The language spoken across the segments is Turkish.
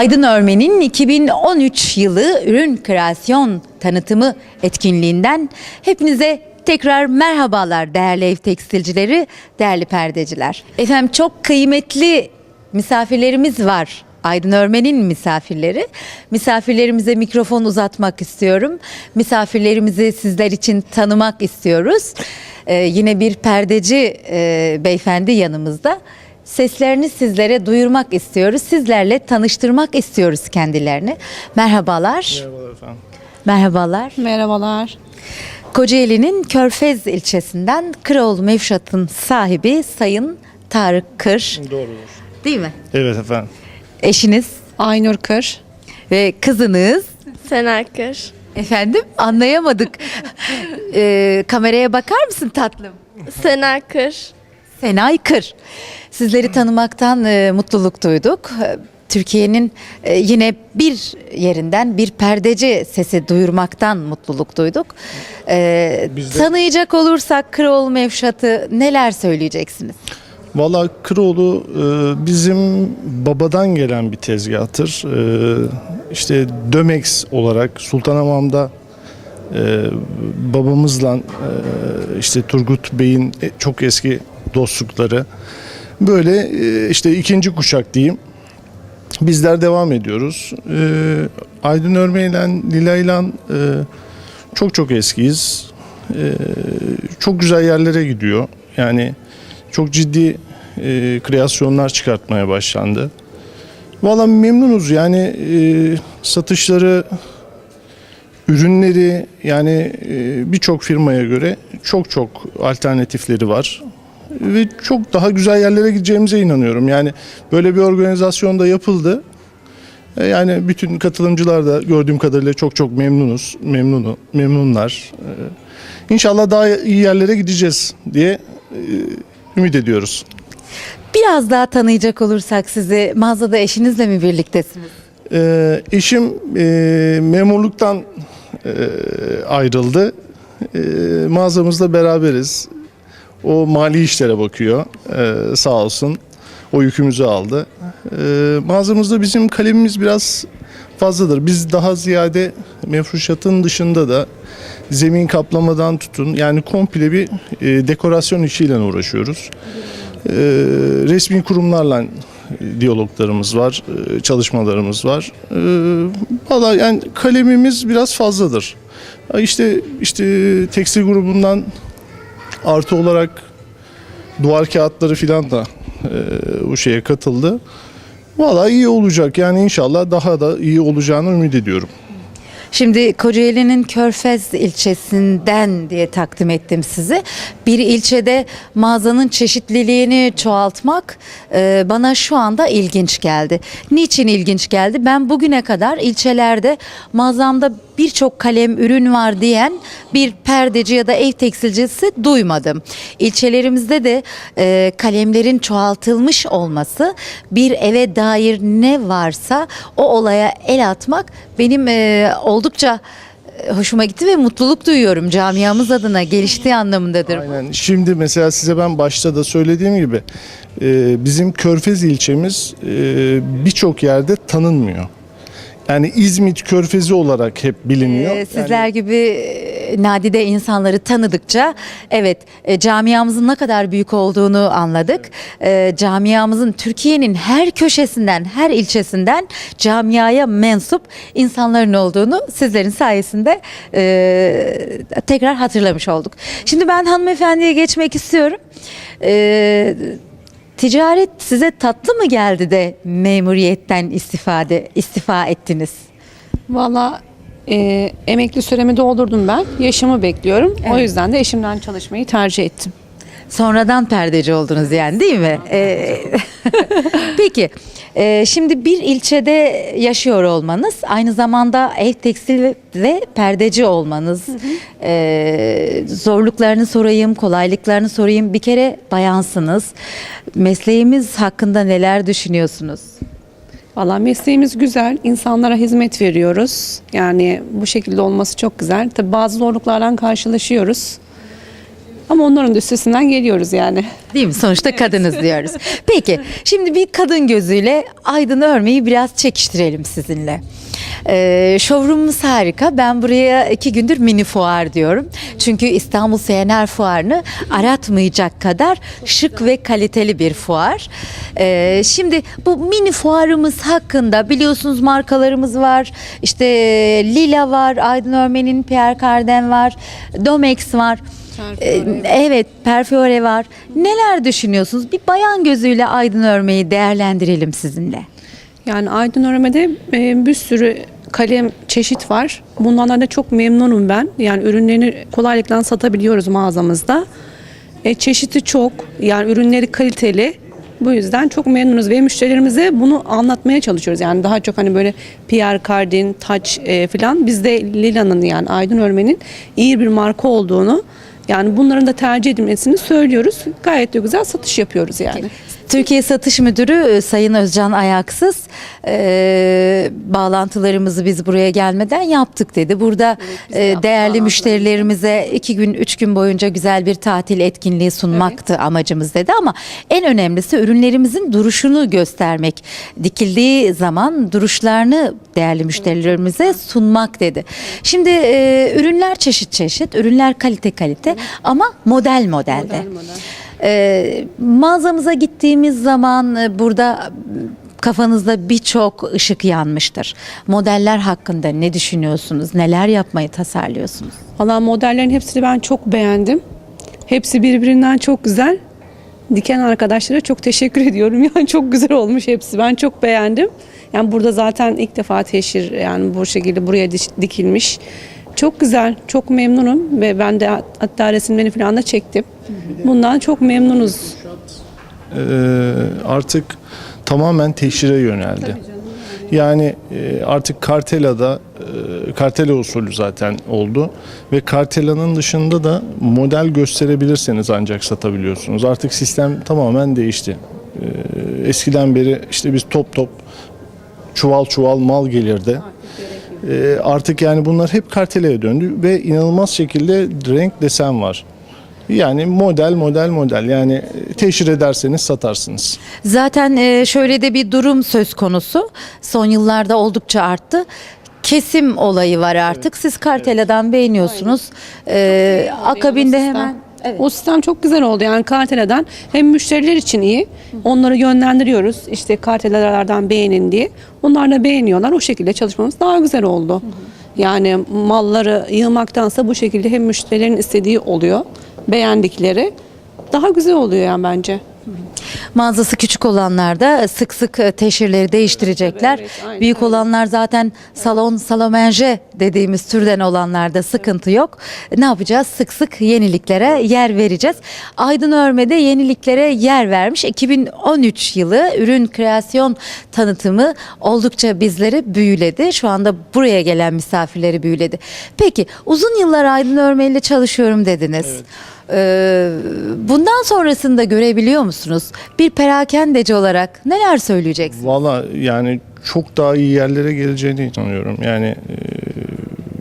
Aydın Örmen'in 2013 yılı ürün kreasyon tanıtımı etkinliğinden hepinize tekrar merhabalar değerli ev tekstilcileri, değerli perdeciler. Efendim çok kıymetli misafirlerimiz var. Aydın Örmen'in misafirleri. Misafirlerimize mikrofon uzatmak istiyorum. Misafirlerimizi sizler için tanımak istiyoruz. Ee, yine bir perdeci e, beyefendi yanımızda. Seslerini sizlere duyurmak istiyoruz. Sizlerle tanıştırmak istiyoruz kendilerini. Merhabalar. Merhabalar efendim. Merhabalar. Merhabalar. Kocaeli'nin Körfez ilçesinden Kıraoğlu Mevşat'ın sahibi Sayın Tarık Kır. Doğrudur. Değil mi? Evet efendim. Eşiniz Aynur Kır. ve kızınız. Sen Kır. Efendim anlayamadık. Ee, kameraya bakar mısın tatlım? Sen Kır. Senay Kır. Sizleri tanımaktan e, mutluluk duyduk. E, Türkiye'nin e, yine bir yerinden bir perdeci sesi duyurmaktan mutluluk duyduk. E, Biz de- Tanıyacak olursak Kıroğlu Mevşat'ı neler söyleyeceksiniz? Valla Kıroğlu e, bizim babadan gelen bir tezgahtır. E, işte Dömex olarak Sultanhamam'da e, babamızla e, işte Turgut Bey'in e, çok eski dostlukları. Böyle e, işte ikinci kuşak diyeyim. Bizler devam ediyoruz. E, Aydın Örmeyle, Lilay'la e, çok çok eskiyiz. E, çok güzel yerlere gidiyor. Yani çok ciddi kreasyonlar çıkartmaya başlandı. Valla memnunuz yani e, satışları, ürünleri yani e, birçok firmaya göre çok çok alternatifleri var. Ve çok daha güzel yerlere gideceğimize inanıyorum. Yani böyle bir organizasyon da yapıldı. E, Yani bütün katılımcılar da gördüğüm kadarıyla çok çok memnunuz, memnunu, memnunlar. E, İnşallah daha iyi yerlere gideceğiz diye ümit ediyoruz. Biraz daha tanıyacak olursak sizi mağazada eşinizle mi birliktesiniz? Ee, eşim e, memurluktan ayrıldı. E, mağazamızda beraberiz. O mali işlere bakıyor e, sağ olsun. O yükümüzü aldı. E, mağazamızda bizim kalemimiz biraz fazladır. Biz daha ziyade mefruşatın dışında da zemin kaplamadan tutun yani komple bir e, dekorasyon işiyle uğraşıyoruz. E, resmi kurumlarla diyaloglarımız var, e, çalışmalarımız var. E, Valla yani kalemimiz biraz fazladır. İşte işte tekstil grubundan artı olarak duvar kağıtları filan da e, bu şeye katıldı. Valla iyi olacak yani inşallah daha da iyi olacağını ümit ediyorum. Şimdi Kocaeli'nin Körfez ilçesinden diye takdim ettim sizi. Bir ilçede mağazanın çeşitliliğini çoğaltmak e, bana şu anda ilginç geldi. Niçin ilginç geldi? Ben bugüne kadar ilçelerde mağazamda birçok kalem ürün var diyen bir perdeci ya da ev tekstilcisi duymadım. İlçelerimizde de e, kalemlerin çoğaltılmış olması bir eve dair ne varsa o olaya el atmak benim e, oldukça e, hoşuma gitti ve mutluluk duyuyorum camiamız adına geliştiği anlamındadır. Aynen. Şimdi mesela size ben başta da söylediğim gibi e, bizim Körfez ilçemiz e, birçok yerde tanınmıyor. Yani İzmit Körfezi olarak hep biliniyor. Ee, sizler Yani gibi e, nadide insanları tanıdıkça evet e, camiamızın ne kadar büyük olduğunu anladık. E, camiamızın Türkiye'nin her köşesinden, her ilçesinden camiaya mensup insanların olduğunu sizlerin sayesinde e, tekrar hatırlamış olduk. Şimdi ben hanımefendiye geçmek istiyorum. E, ticaret size tatlı mı geldi de memuriyetten istifade istifa ettiniz? Valla e, emekli süremi doldurdum ben. Yaşımı bekliyorum. O Evet. yüzden de eşimden çalışmayı tercih ettim. Sonradan perdeci oldunuz yani değil mi? Ee, Peki e, şimdi bir ilçede yaşıyor olmanız aynı zamanda ev tekstil ve perdeci olmanız e, zorluklarını sorayım kolaylıklarını sorayım bir kere bayansınız mesleğimiz hakkında neler düşünüyorsunuz? Valla mesleğimiz güzel. insanlara hizmet veriyoruz. Yani bu şekilde olması çok güzel. Tabi bazı zorluklardan karşılaşıyoruz. Ama onların da üstesinden geliyoruz yani. Değil mi? Sonuçta kadınız diyoruz. Peki şimdi bir kadın gözüyle Aydın örmeyi biraz çekiştirelim sizinle. Ee, showroom'umuz harika. Ben buraya iki gündür mini fuar diyorum. Çünkü İstanbul Seyener Fuarı'nı aratmayacak kadar şık ve kaliteli bir fuar. Ee, şimdi bu mini fuarımız hakkında biliyorsunuz markalarımız var. İşte Lila var, Aydın Örmen'in Pierre Cardin var, Domex var. Ee, Evet, Perfiore var. Neler düşünüyorsunuz? Bir bayan gözüyle Aydın Örme'yi değerlendirelim sizinle. Yani Aydın Öreme'de e, bir sürü kalem çeşit var. Bunlardan da çok memnunum ben. Yani ürünlerini kolaylıkla satabiliyoruz mağazamızda. E, çeşidi çok. Yani ürünleri kaliteli. Bu yüzden çok memnunuz ve müşterilerimize bunu anlatmaya çalışıyoruz. Yani daha çok hani böyle Pierre Cardin, Touch e, falan. Biz de Lila'nın yani Aydın Örmen'in iyi bir marka olduğunu yani bunların da tercih edilmesini söylüyoruz. Gayet de güzel satış yapıyoruz yani. Türkiye Satış Müdürü e, Sayın Özcan Ayaksız e, bağlantılarımızı biz buraya gelmeden yaptık dedi. Burada e, değerli müşterilerimize iki gün üç gün boyunca güzel bir tatil etkinliği sunmaktı amacımız dedi ama en önemlisi ürünlerimizin duruşunu göstermek. Dikildiği zaman duruşlarını değerli müşterilerimize sunmak dedi. Şimdi e, ürünler çeşit çeşit, ürünler kalite kalite ama model modelde. Ee, mağazamıza gittiğimiz zaman e, burada kafanızda birçok ışık yanmıştır. Modeller hakkında ne düşünüyorsunuz? Neler yapmayı tasarlıyorsunuz? Valla modellerin hepsini ben çok beğendim. Hepsi birbirinden çok güzel. Diken arkadaşlara çok teşekkür ediyorum. Yani çok güzel olmuş hepsi. Ben çok beğendim. Yani burada zaten ilk defa teşhir yani bu şekilde buraya dikilmiş. Çok güzel, çok memnunum ve ben de hatta resimlerini falan da çektim. Bundan çok memnunuz. Ee, artık tamamen teşhire yöneldi. Yani e, artık Kartela'da e, Kartela usulü zaten oldu ve Kartela'nın dışında da model gösterebilirseniz ancak satabiliyorsunuz. Artık sistem tamamen değişti. Ee, eskiden beri işte biz top top çuval çuval mal gelirdi. Ee, artık yani bunlar hep Kartela'ya döndü ve inanılmaz şekilde renk desen var. Yani model model model yani e, teşhir ederseniz satarsınız. Zaten e, şöyle de bir durum söz konusu. Son yıllarda oldukça arttı. Kesim olayı var artık. Siz Kartela'dan beğeniyorsunuz. Ee, akabinde hemen O sistem çok güzel oldu. Yani karteleden hem müşteriler için iyi. Onları yönlendiriyoruz. İşte kartelalardan beğenin diye. Onlar da beğeniyorlar. O şekilde çalışmamız daha güzel oldu. Yani malları yığmaktansa bu şekilde hem müşterilerin istediği oluyor. Beğendikleri. Daha güzel oluyor yani bence. Mağazası küçük olanlar da sık sık e, teşhirleri değiştirecekler. Evet, aynen Büyük olanlar zaten salon salomenge dediğimiz türden olanlarda sıkıntı yok. Ne yapacağız? Sık sık yeniliklere yer vereceğiz. Aydın Örme'de yeniliklere yer vermiş. 2013 yılı ürün kreasyon tanıtımı oldukça bizleri büyüledi. Şu anda buraya gelen misafirleri büyüledi. Peki uzun yıllar Aydın Örme ile çalışıyorum dediniz. Ee, bundan sonrasını da görebiliyor musunuz? Bir perakendeci olarak neler söyleyeceksiniz? Valla yani çok daha iyi yerlere geleceğini inanıyorum. Yani e,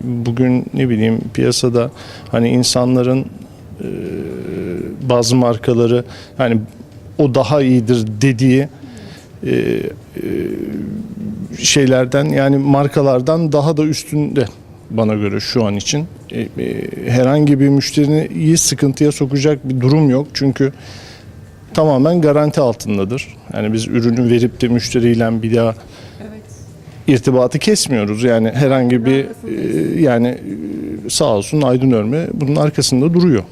bugün ne bileyim piyasada hani insanların e, bazı markaları hani o daha iyidir dediği e, şeylerden yani markalardan daha da üstünde bana göre şu an için. E, e, herhangi bir müşteriyi sıkıntıya sokacak bir durum yok. Çünkü tamamen garanti altındadır. Yani biz ürünü verip de müşteriyle bir daha irtibatı kesmiyoruz. Yani herhangi bir e, yani sağ olsun Aydın Örme bunun arkasında duruyor.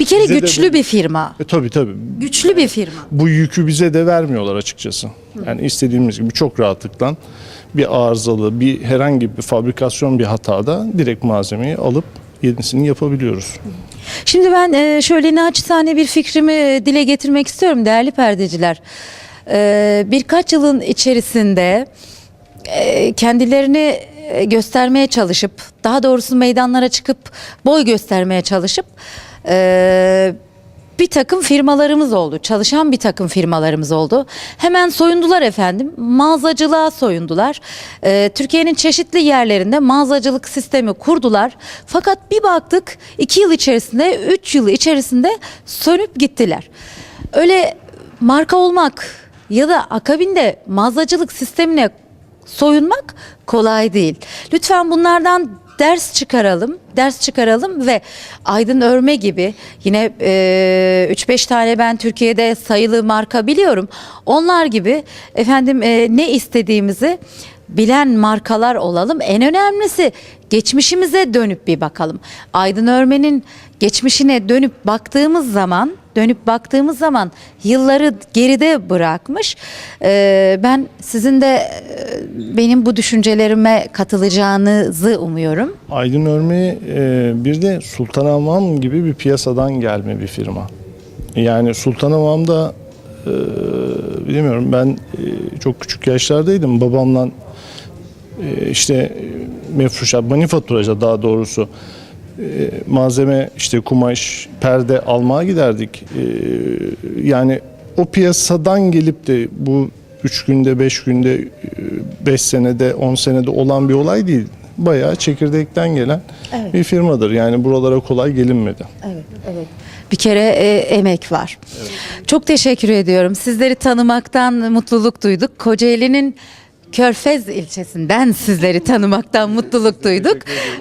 Bir kere Bize de güçlü bu- bir firma. E tabii tabii. Güçlü bir firma. Bu yükü bize de vermiyorlar açıkçası. Yani istediğimiz gibi çok rahatlıkla bir arızalı, bir herhangi bir fabrikasyon bir hatada direkt malzemeyi alıp yenisini yapabiliyoruz. Şimdi ben e, şöyle naçizane bir fikrimi e, dile getirmek istiyorum değerli perdeciler. E, Birkaç yılın içerisinde kendilerini göstermeye çalışıp daha doğrusu meydanlara çıkıp boy göstermeye çalışıp bir takım firmalarımız oldu. Çalışan bir takım firmalarımız oldu. Hemen soyundular efendim. Mağazacılığa soyundular. Ee, Türkiye'nin çeşitli yerlerinde mağazacılık sistemi kurdular. Fakat bir baktık iki yıl içerisinde, üç yıl içerisinde sönüp gittiler. Öyle marka olmak ya da akabinde mağazacılık sistemine soyunmak kolay değil. Lütfen bunlardan ders çıkaralım, ders çıkaralım ve Aydın Örme gibi yine e, 3-5 tane ben Türkiye'de sayılı marka biliyorum. Onlar gibi efendim e, ne istediğimizi bilen markalar olalım. En önemlisi geçmişimize dönüp bir bakalım. Aydın Örme'nin geçmişine dönüp baktığımız zaman dönüp baktığımız zaman yılları geride bırakmış. Ee, ben sizin de e, benim bu düşüncelerime katılacağınızı umuyorum. Aydın Örme e, bir de Sultanamam gibi bir piyasadan gelme bir firma. Yani Sultanamam da e, bilmiyorum ben e, çok küçük yaşlardaydım. Babamla e, işte e, mefruşat, manifaturacı daha doğrusu e, malzeme işte kumaş, perde almaya giderdik. E, yani o piyasadan gelip de bu 3 günde, 5 günde, 5 senede, 10 senede olan bir olay değil. Bayağı çekirdekten gelen bir firmadır. Yani buralara kolay gelinmedi. Evet, evet. Bir kere e, emek var. Çok teşekkür ediyorum. Sizleri tanımaktan mutluluk duyduk. Kocaeli'nin Körfez ilçesinden sizleri tanımaktan mutluluk duyduk.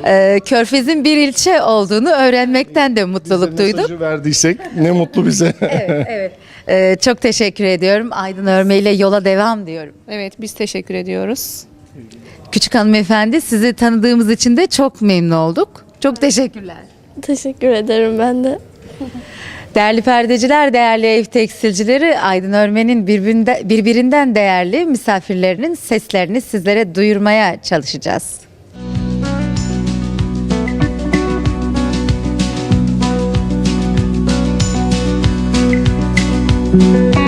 Ee, Körfez'in bir ilçe olduğunu öğrenmekten de mutluluk duyduk. Mesajı verdiysek ne mutlu bize. Evet, evet. Ee, çok teşekkür ediyorum. Aydın Örme ile yola devam diyorum. Evet biz teşekkür ediyoruz. Küçük hanımefendi sizi tanıdığımız için de çok memnun olduk. Çok teşekkürler. Teşekkür ederim ben de. Değerli perdeciler, değerli ev tekstilcileri, Aydın Örmen'in birbirinde, birbirinden değerli misafirlerinin seslerini sizlere duyurmaya çalışacağız. Müzik